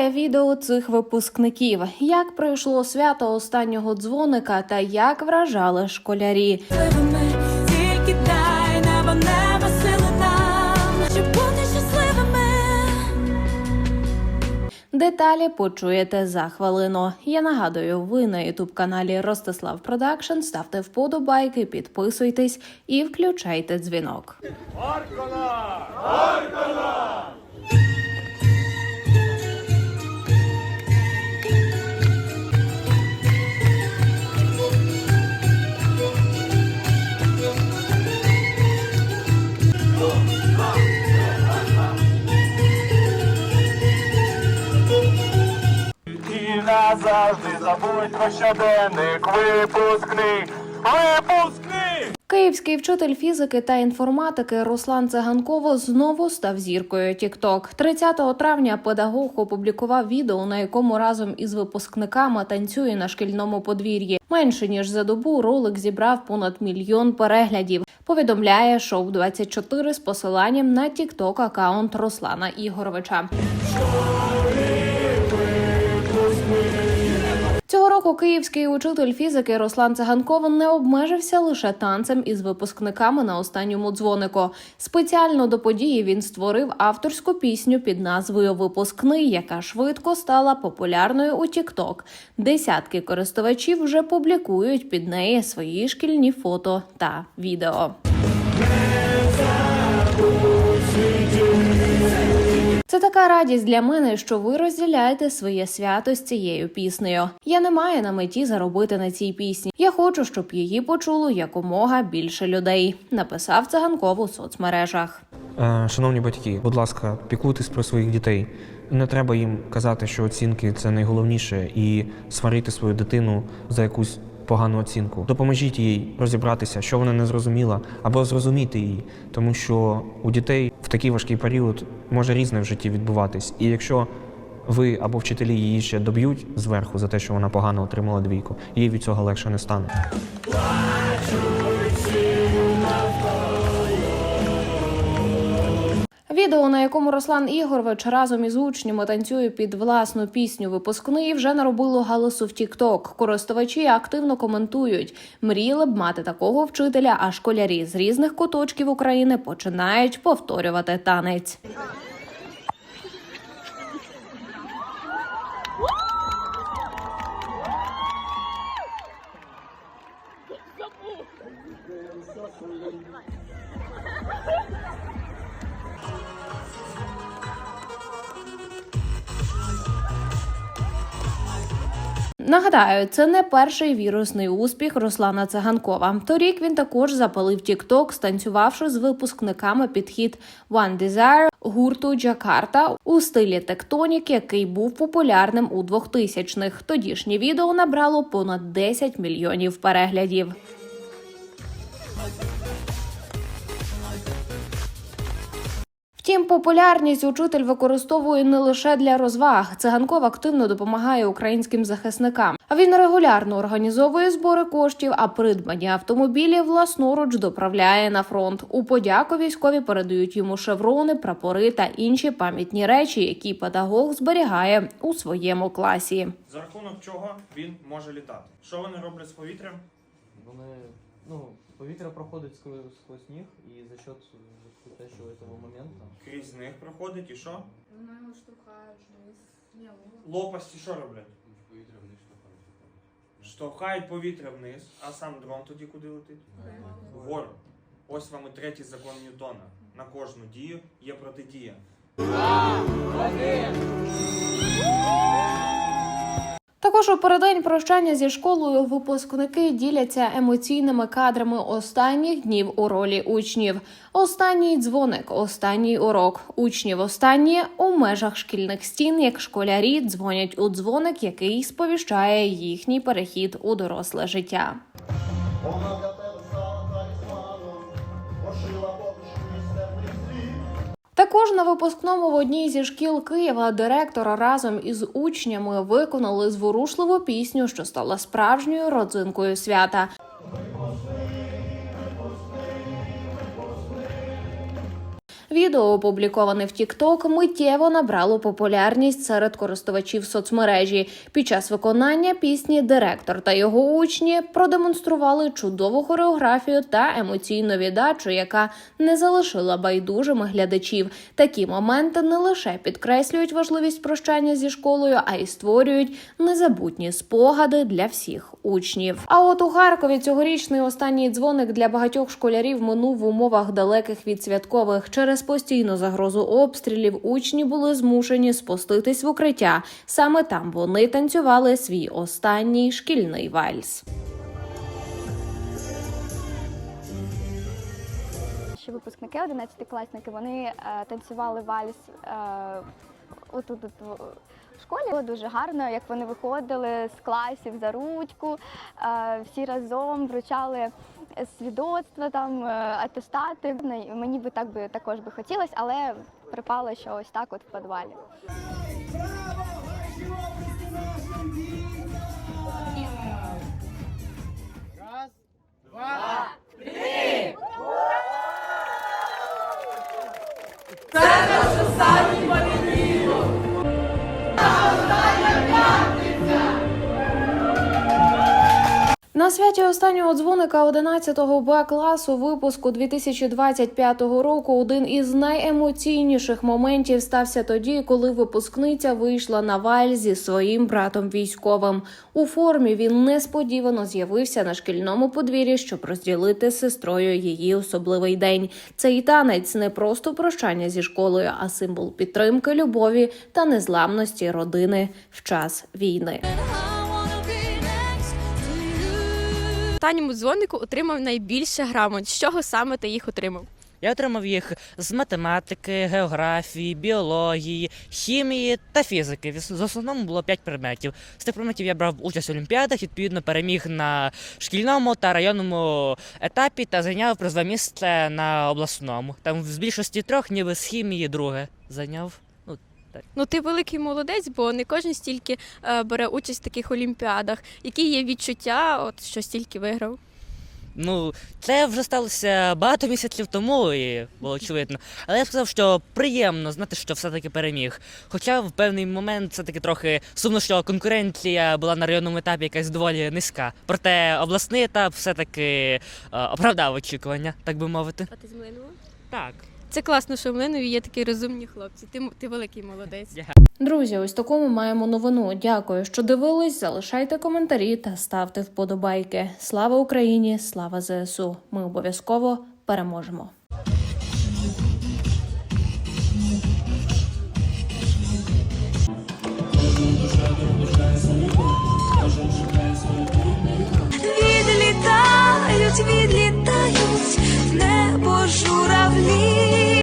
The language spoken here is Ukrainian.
триває відео цих випускників, як пройшло свято останнього дзвоника та як вражали школярі. тільки дай небо, небо сили нам, щоб бути щасливими. Деталі почуєте за хвилину. Я нагадую, ви на ютуб каналі Ростислав Продакшн. Ставте вподобайки, підписуйтесь і включайте дзвінок. І забудь про щоденник випускний, випускний! Київський вчитель фізики та інформатики Руслан Циганково знову став зіркою TikTok. 30 травня педагог опублікував відео, на якому разом із випускниками танцює на шкільному подвір'ї. Менше ніж за добу ролик зібрав понад мільйон переглядів. Повідомляє шоу 24 з посиланням на TikTok акаунт Руслана Ігоровича. Цього року київський учитель фізики Руслан Циганков не обмежився лише танцем із випускниками на останньому дзвонику. Спеціально до події він створив авторську пісню під назвою Випускний, яка швидко стала популярною у TikTok. Десятки користувачів вже публікують під неї свої шкільні фото та відео. Це така радість для мене, що ви розділяєте своє свято з цією піснею. Я не маю на меті заробити на цій пісні. Я хочу, щоб її почуло якомога більше людей. Написав циганков у соцмережах. Е, Шановні батьки, будь ласка, піклуйтесь про своїх дітей. Не треба їм казати, що оцінки це найголовніше, і сварити свою дитину за якусь погану оцінку. Допоможіть їй розібратися, що вона не зрозуміла, або зрозуміти її, тому що у дітей в такий важкий період може різне в житті відбуватись. І якщо ви або вчителі її ще доб'ють зверху за те, що вона погано отримала двійку, їй від цього легше не стане. Відео, на якому Руслан Ігорович разом із учнями танцює під власну пісню випускний, вже наробило галасу в TikTok. Користувачі активно коментують. Мріяли б мати такого вчителя, а школярі з різних куточків України починають повторювати танець. Нагадаю, це не перший вірусний успіх Руслана Циганкова. Торік він також запалив TikTok, станцювавши з випускниками підхід One Desire гурту Джакарта у стилі тектонік, який був популярним у 2000-х. Тодішнє відео набрало понад 10 мільйонів переглядів. Втім, популярність учитель використовує не лише для розваг. Циганков активно допомагає українським захисникам. А він регулярно організовує збори коштів, а придбані автомобілі власноруч доправляє на фронт. У подяку військові передають йому шеврони, прапори та інші пам'ятні речі, які педагог зберігає у своєму класі. За рахунок чого він може літати. Що вони роблять з повітрям? Вони, ну, повітря проходить сквозь, сквозь них, і за счет крутящего этого момента Крізь них проходить і що? Вона його штовхає вниз. Ні, Лопасті що роблять? Штовхають повітря вниз, а сам дрон тоді куди летить? Вгору. Ось вам і третій закон Ньютона. На кожну дію є протидія. Також у передень прощання зі школою випускники діляться емоційними кадрами останніх днів у ролі учнів. Останній дзвоник, останній урок. Учнів останні у межах шкільних стін, як школярі дзвонять у дзвоник, який сповіщає їхній перехід у доросле життя. Також на випускному в одній зі шкіл Києва директор разом із учнями виконали зворушливу пісню, що стала справжньою родзинкою свята. Відео, опубліковане в TikTok, миттєво набрало популярність серед користувачів соцмережі. Під час виконання пісні директор та його учні продемонстрували чудову хореографію та емоційну віддачу, яка не залишила байдужими глядачів. Такі моменти не лише підкреслюють важливість прощання зі школою, а й створюють незабутні спогади для всіх учнів. А от у Харкові цьогорічний останній дзвоник для багатьох школярів минув в умовах далеких від святкових. Через постійну загрозу обстрілів учні були змушені спуститись в укриття. Саме там вони танцювали свій останній шкільний вальс. Ще випускники, 11-класники, вони е, танцювали вальс е, отут от в школі. Було дуже гарно, як вони виходили з класів за ручку, е, всі разом вручали свідоцтва, там е, атестати. Мені би так би також би хотілося, але припало, що ось так от в підвалі. Святі останнього дзвоника 11-го Б класу випуску 2025 року один із найемоційніших моментів стався тоді, коли випускниця вийшла на валь зі своїм братом військовим. У формі він несподівано з'явився на шкільному подвір'ї, щоб розділити з сестрою її особливий день. Цей танець не просто прощання зі школою, а символ підтримки, любові та незламності родини в час війни. Останньому дзвонику отримав найбільше грамот. З чого саме ти їх отримав? Я отримав їх з математики, географії, біології, хімії та фізики. В основному було 5 предметів. З тих предметів я брав участь в олімпіадах, відповідно переміг на шкільному та районному етапі та зайняв призове місце на обласному. Там з більшості трьох, ніби з хімії друге зайняв. Ну, Ну ти великий молодець, бо не кожен стільки е, бере участь в таких олімпіадах. Які є відчуття, от що стільки виграв? Ну, це вже сталося багато місяців тому, і було очевидно. Але я сказав, що приємно знати, що все-таки переміг. Хоча в певний момент все-таки трохи сумно, що конкуренція була на районному етапі якась доволі низька. Проте обласний етап все-таки е, оправдав очікування, так би мовити. А ти з Млинова? Так. Це класно, що в Млинові є такі розумні хлопці. Ти, ти великий молодець. Друзі, ось таку ми маємо новину. Дякую, що дивились. Залишайте коментарі та ставте вподобайки. Слава Україні! Слава ЗСУ! Ми обов'язково переможемо.